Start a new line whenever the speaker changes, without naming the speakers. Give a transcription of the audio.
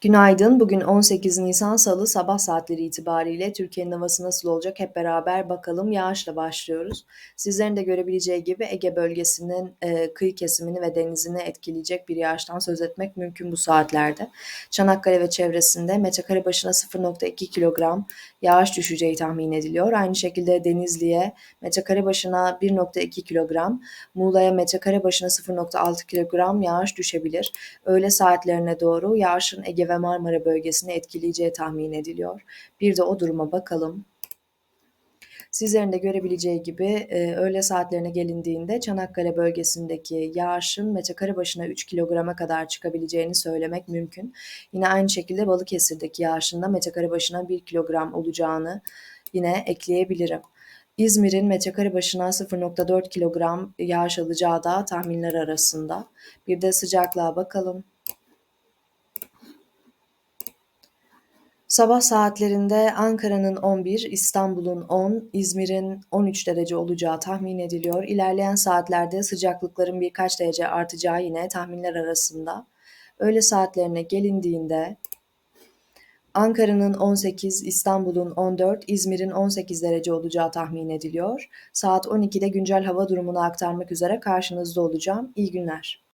Günaydın. Bugün 18 Nisan Salı sabah saatleri itibariyle Türkiye'nin havası nasıl olacak hep beraber bakalım. Yağışla başlıyoruz. Sizlerin de görebileceği gibi Ege bölgesinin e, kıyı kesimini ve denizini etkileyecek bir yağıştan söz etmek mümkün bu saatlerde. Çanakkale ve çevresinde metrekare başına 0.2 kilogram yağış düşeceği tahmin ediliyor. Aynı şekilde Denizli'ye metrekare başına 1.2 kilogram, Muğla'ya metrekare başına 0.6 kilogram yağış düşebilir. Öğle saatlerine doğru yağışın Ege ve Marmara bölgesini etkileyeceği tahmin ediliyor. Bir de o duruma bakalım. Sizlerin de görebileceği gibi e, öğle saatlerine gelindiğinde Çanakkale bölgesindeki yağışın metrekare başına 3 kilograma kadar çıkabileceğini söylemek mümkün. Yine aynı şekilde Balıkesir'deki yağışın da metrekare başına 1 kilogram olacağını yine ekleyebilirim. İzmir'in metrekare başına 0.4 kilogram yağış alacağı da tahminler arasında. Bir de sıcaklığa bakalım. Sabah saatlerinde Ankara'nın 11, İstanbul'un 10, İzmir'in 13 derece olacağı tahmin ediliyor. İlerleyen saatlerde sıcaklıkların birkaç derece artacağı yine tahminler arasında. Öğle saatlerine gelindiğinde Ankara'nın 18, İstanbul'un 14, İzmir'in 18 derece olacağı tahmin ediliyor. Saat 12'de güncel hava durumunu aktarmak üzere karşınızda olacağım. İyi günler.